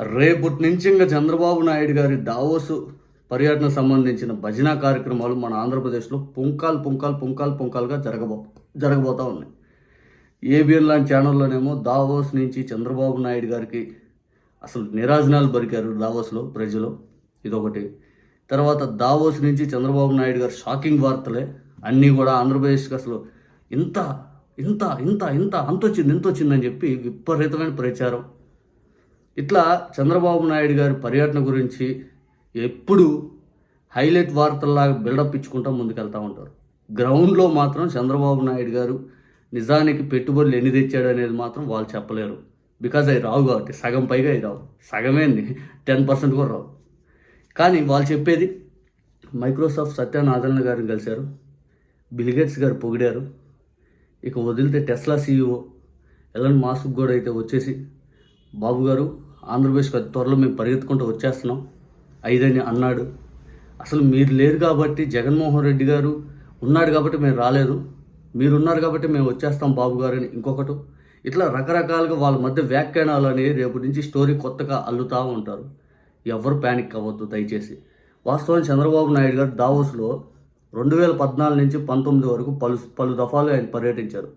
రేపటి నుంచి ఇంకా చంద్రబాబు నాయుడు గారి దావోసు పర్యటన సంబంధించిన భజన కార్యక్రమాలు మన ఆంధ్రప్రదేశ్లో పుంకాలు పుంకాలు పుంకాలు పుంకాలుగా జరగబో జరగబోతూ ఉన్నాయి. ఏబిఎన్ లాంటి ఛానల్లోనేమో దావోస్ నుంచి చంద్రబాబు నాయుడు గారికి అసలు నిరాజనాలు బరికారు దావోస్లో ప్రజలు. ఇదొకటి. తర్వాత దావోస్ నుంచి చంద్రబాబు నాయుడు గారు షాకింగ్ వార్తలే. అన్నీ కూడా ఆంధ్రప్రదేశ్కి అసలు ఇంత ఇంత ఇంత ఇంత అంత వచ్చింది ఇంత వచ్చిందని చెప్పి విపరీతమైన ప్రచారం. ఇట్లా చంద్రబాబు నాయుడు గారి పర్యటన గురించి ఎప్పుడు హైలైట్ వార్తల్లాగా బిల్డప్ ఇచ్చుకుంటూ ముందుకెళ్తూ ఉంటారు. గ్రౌండ్లో మాత్రం చంద్రబాబు నాయుడు గారు నిజానికి పెట్టుబడులు ఎన్ని తెచ్చాడు అనేది మాత్రం వాళ్ళు చెప్పలేరు. బికాజ్ అవి రావు కాబట్టి సగం పైగా అవి రావు. సగమేంది టెన్ పర్సెంట్ కూడా రావు. కానీ వాళ్ళు చెప్పేది మైక్రోసాఫ్ట్ సత్యనారాయణ గారిని కలిశారు. బిల్గేట్స్ గారు పొగిడారు. ఇక వదిలితే టెస్లా సీఈఓ ఎలన్ మాస్క్ కూడా అయితే వచ్చేసి బాబు గారు ఆంధ్రప్రదేశ్కి అతి త్వరలో మేము పరిగెత్తుకుంటూ వచ్చేస్తున్నాం. ఐదని అన్నాడు. అసలు మీరు లేరు కాబట్టి జగన్మోహన్ రెడ్డి గారు ఉన్నాడు కాబట్టి మేము రాలేదు. మీరు ఉన్నారు కాబట్టి మేము వచ్చేస్తాం బాబు గారు అని ఇంకొకటి. ఇట్లా రకరకాలుగా వాళ్ళ మధ్య వ్యాఖ్యానాలు అనేవి రేపు నుంచి స్టోరీ కొత్తగా అల్లుతూ ఉంటారు. ఎవరు ప్యానిక్ అవ్వద్దు దయచేసి. వాస్తవం చంద్రబాబు నాయుడు గారు దావోస్లో రెండు వేల పద్నాలుగు నుంచి పంతొమ్మిది వరకు పలు పలు దఫాలు ఆయన పర్యటించారు.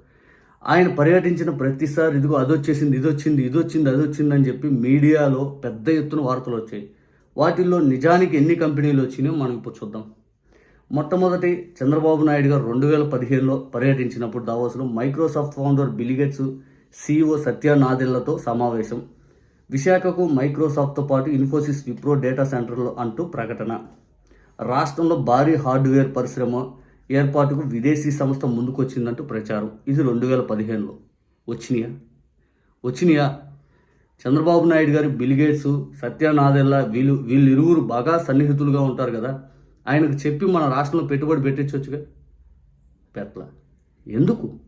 ఆయన పర్యటించిన ప్రతిసారి ఇదిగో అది వచ్చేసింది ఇది వచ్చింది ఇది వచ్చింది అది వచ్చింది అని చెప్పి మీడియాలో పెద్ద ఎత్తున వార్తలు వచ్చాయి. వాటిల్లో నిజానికి ఎన్ని కంపెనీలు వచ్చినాయో మనం ఇప్పుడు చూద్దాం. మొట్టమొదటి చంద్రబాబు నాయుడు గారు రెండు వేల పదిహేనులో పర్యటించినప్పుడు దావోస్లో Microsoft founder Bill Gates CEO సత్యనాదిళ్ళతో సమావేశం. విశాఖకు మైక్రోసాఫ్ట్తో పాటు ఇన్ఫోసిస్ విప్రో డేటా సెంటర్లు అంటూ ప్రకటన. రాష్ట్రంలో భారీ హార్డ్వేర్ పరిశ్రమ ఏర్పాటుకు విదేశీ సంస్థ ముందుకొచ్చిందంటూ ప్రచారం. ఇది రెండు వేల పదిహేనులో. వచ్చినాయా? వచ్చినాయా? చంద్రబాబు నాయుడు గారు బిల్గేట్స్ సత్యనాదెల్లా వీళ్ళు వీళ్ళిరువురు బాగా సన్నిహితులుగా ఉంటారు కదా. ఆయనకు చెప్పి మన రాష్ట్రంలో పెట్టుబడి పెట్టించవచ్చుగా పెట్ల. ఎందుకు?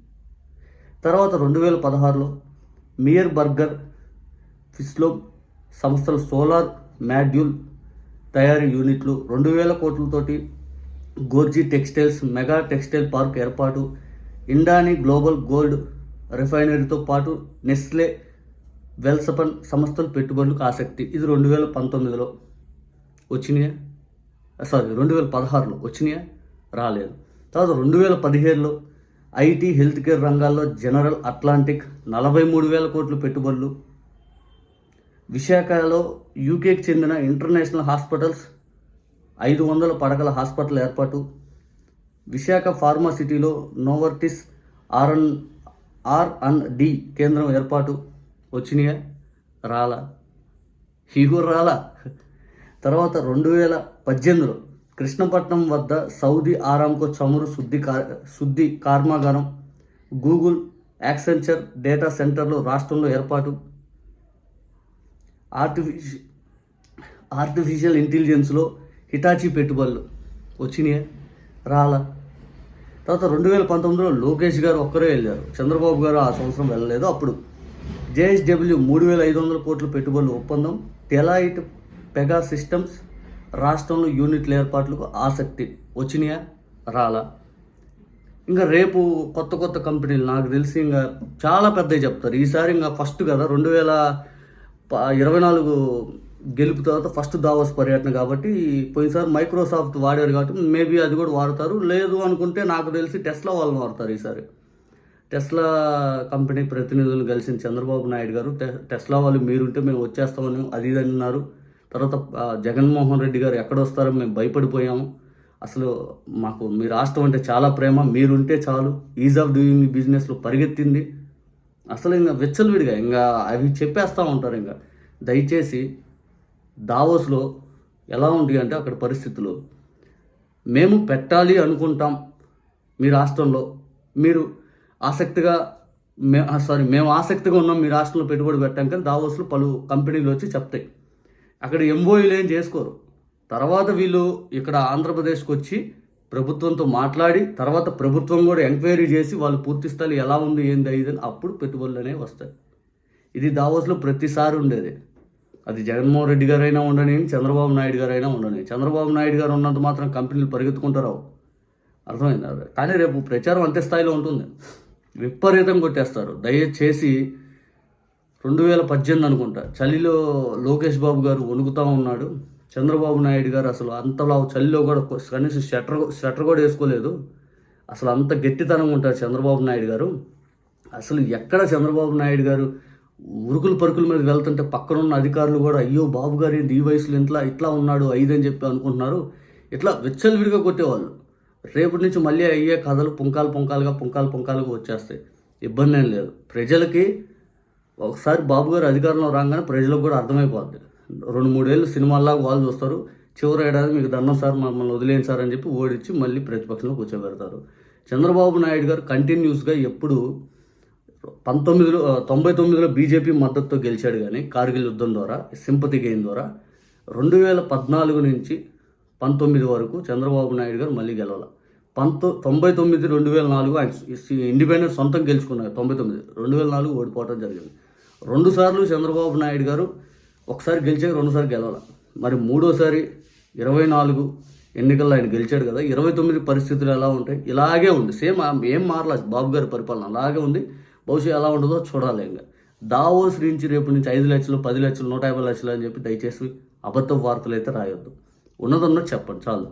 తర్వాత రెండు వేల పదహారులో మియర్ బర్గర్ ఫిస్లో సంస్థల సోలార్ మాడ్యూల్ తయారీ యూనిట్లు రెండు వేల కోట్లతోటి గోర్జీ టెక్స్టైల్స్ మెగా టెక్స్టైల్ పార్క్ ఏర్పాటు ఇండానీ గ్లోబల్ గోల్డ్ రిఫైనరీతో పాటు నెస్లే వెల్సపన్ సంస్థలు పెట్టుబడులకు ఆసక్తి. ఇది రెండు వేల పంతొమ్మిదిలో వచ్చినాయా? సారీ రెండు వేల పదహారులో వచ్చినాయా? రాలేదు. తర్వాత రెండు వేల పదిహేడులో ఐటీ హెల్త్ కేర్ రంగాల్లో జనరల్ అట్లాంటిక్ నలభై మూడు వేల కోట్ల పెట్టుబడులు. విశాఖలో యూకేకి చెందిన ఇంటర్నేషనల్ హాస్పిటల్స్ ఐదు వందల పడకల హాస్పిటల్ ఏర్పాటు. విశాఖ ఫార్మాసిటీలో Novartis RN R and D కేంద్రం ఏర్పాటు. వచ్చినాయా? రాలా. హీగో రాలా. తర్వాత రెండు వేల పద్దెనిమిదిలో కృష్ణపట్నం వద్ద సౌదీ ఆరాంకో చమురు శుద్ధి కా శుద్ధి కర్మాగారం గూగుల్ యాక్సెంచర్ డేటా సెంటర్లు రాష్ట్రంలో ఏర్పాటు. ఆర్టిఫిషి ఆర్టిఫిషియల్ ఇంటెలిజెన్స్లో హిటాచీ పెట్టుబడులు వచ్చినాయా? రాలా. తర్వాత రెండు వేల పంతొమ్మిదిలో లోకేష్ గారు ఒక్కరే వెళ్ళారు. చంద్రబాబు గారు ఆ సంవత్సరం వెళ్ళలేదు. అప్పుడు జేఎస్డబ్ల్యూ మూడు వేల ఐదు వందల కోట్ల పెట్టుబడుల ఒప్పందం టెలాయిట్ పెగా సిస్టమ్స్ రాష్ట్రంలో యూనిట్ల ఏర్పాట్లకు ఆసక్తి వచ్చినాయా? రాలా. ఇంకా రేపు కొత్త కొత్త కంపెనీలు నాకు తెలిసి ఇంకా చాలా పెద్దవి చెప్తారు. ఈసారి ఇంకా ఫస్ట్ కదా రెండు వేల ఇరవై నాలుగు గెలుపు తర్వాత ఫస్ట్ దావోస్ పర్యటన కాబట్టి పోయినసారి మైక్రోసాఫ్ట్ వాడారు కాబట్టి మేబీ అది కూడా వాడతారు. లేదు అనుకుంటే నాకు తెలిసి టెస్లా వాళ్ళు వాడతారు ఈసారి. టెస్లా కంపెనీ ప్రతినిధులను కలిసిన చంద్రబాబు నాయుడు గారు టె- టెస్లా వాళ్ళు మీరుంటే మేము వచ్చేస్తామని అది అన్నారు. తర్వాత జగన్మోహన్ రెడ్డి గారు ఎక్కడ వస్తారో మేము భయపడిపోయాము. అసలు మాకు మీ రాష్ట్రం అంటే చాలా ప్రేమ మీరుంటే చాలు. ఈజ్ ఆఫ్ డూయింగ్ బిజినెస్లో పరిగెత్తింది. అసలు ఇంకా విచ్చలవిడిగా ఇంకా అవి చెప్పేస్తూ ఉంటారు ఇంకా దయచేసి దావోస్లో ఎలా ఉంది అంటే అక్కడ పరిస్థితులు. మేము పెట్టాలి అనుకుంటాం మీ రాష్ట్రంలో. మీరు ఆసక్తిగా మే సారీ మేము ఆసక్తిగా ఉన్నాం మీ రాష్ట్రంలో పెట్టుబడి పెట్టాం కానీ దావోస్లో పలు కంపెనీలు వచ్చి చెప్తాయి. అక్కడ ఎంబోయిలు ఏం చేసుకోరు. తర్వాత వీళ్ళు ఇక్కడ ఆంధ్రప్రదేశ్కి వచ్చి ప్రభుత్వంతో మాట్లాడి తర్వాత ప్రభుత్వం కూడా ఎంక్వైరీ చేసి వాళ్ళు పూర్తి స్థాయి ఎలా ఉంది ఏంది అయ్యిందని అని అప్పుడు పెట్టుబడులు అనేవి వస్తాయి. ఇది దావోస్లో ప్రతిసారి ఉండేది. అది జగన్మోహన్ రెడ్డి గారైనా ఉండని చంద్రబాబు నాయుడు గారైనా ఉండని. చంద్రబాబు నాయుడు గారు ఉన్నంత మాత్రం కంపెనీలు పరిగెత్తుకుంటారు అర్థమైందా? కానీ రేపు ప్రచారం అంతే స్థాయిలో ఉంటుంది. విపరీతం కొట్టేస్తారు. దయచేసి రెండు వేల పద్దెనిమిది అనుకుంటా. చలిలో లోకేష్ బాబు గారు వణుకుతూ ఉన్నాడు. చంద్రబాబు నాయుడు గారు అసలు అంతలా చలిలో కూడా కనీసం షట్టర్ షట్టర్ కూడా వేసుకోలేదు. అసలు అంత గట్టితనం ఉంటారు చంద్రబాబు నాయుడు గారు. అసలు ఎక్కడ చంద్రబాబు నాయుడు గారు ఉరుకులు పరుకుల మీద వెళ్తుంటే పక్కనున్న అధికారులు కూడా అయ్యో బాబు గారు ఏంటి ఈ వయసులో ఇంట్లో ఇట్లా ఉన్నాడు ఐదు అని చెప్పి అనుకుంటున్నారు. ఇట్లా విచ్చలవిడిగా కొట్టేవాళ్ళు. రేపటి నుంచి మళ్ళీ అయ్యే కథలు పుంకాలు పుంకాలుగా పుంకాలు పుంకాలుగా వచ్చేస్తాయి. ఇబ్బంది ఏం లేదు. ప్రజలకి ఒకసారి బాబు గారు అధికారంలో రాగానే ప్రజలకు కూడా అర్థమైపోద్ది. రెండు మూడేళ్ళు సినిమాల్లాగా వాళ్ళు చూస్తారు. చివరి ఏడాది మీకు దండం సార్ మమ్మల్ని వదిలేను సార్ అని చెప్పి ఓడించి మళ్ళీ ప్రతిపక్షంలో కూర్చోబెడతారు. చంద్రబాబు నాయుడు గారు కంటిన్యూస్గా ఎప్పుడు పంతొమ్మిదిలో తొంభై తొమ్మిదిలో బీజేపీ మద్దతుతో గెలిచాడు కానీ కార్గిల్ యుద్ధం ద్వారా సింపతి గెయిన్ ద్వారా రెండు వేల పద్నాలుగు నుంచి పంతొమ్మిది వరకు చంద్రబాబు నాయుడు గారు మళ్ళీ గెలవాల. పంతొ తొంభై తొమ్మిది రెండు వేల నాలుగు ఆయన ఇండిపెండెన్స్ సొంతం గెలుచుకున్నారు తొంభై తొమ్మిది రెండు వేల నాలుగు ఓడిపోవడం జరిగింది. రెండు సార్లు చంద్రబాబు నాయుడు గారు ఒకసారి గెలిచాక రెండుసారి గెలవాల. మరి మూడోసారి ఇరవై నాలుగు ఎన్నికల్లో ఆయన గెలిచాడు కదా ఇరవై తొమ్మిది పరిస్థితులు ఎలా ఉంటాయి? ఇలాగే ఉంది. సేమ్ ఏం మారలేదు బాబు గారి పరిపాలన అలాగే ఉంది. బహుశా ఎలా ఉండదో చూడాలి ఇంకా. దావోస్ నుంచి రేపు నుంచి ఐదు లక్షలు పది లక్షలు నూట యాభై లక్షలు అని చెప్పి దయచేసి అబద్ధ వార్తలు అయితే రాయొద్దు. ఉన్నదన్నది చెప్పండి చాలు.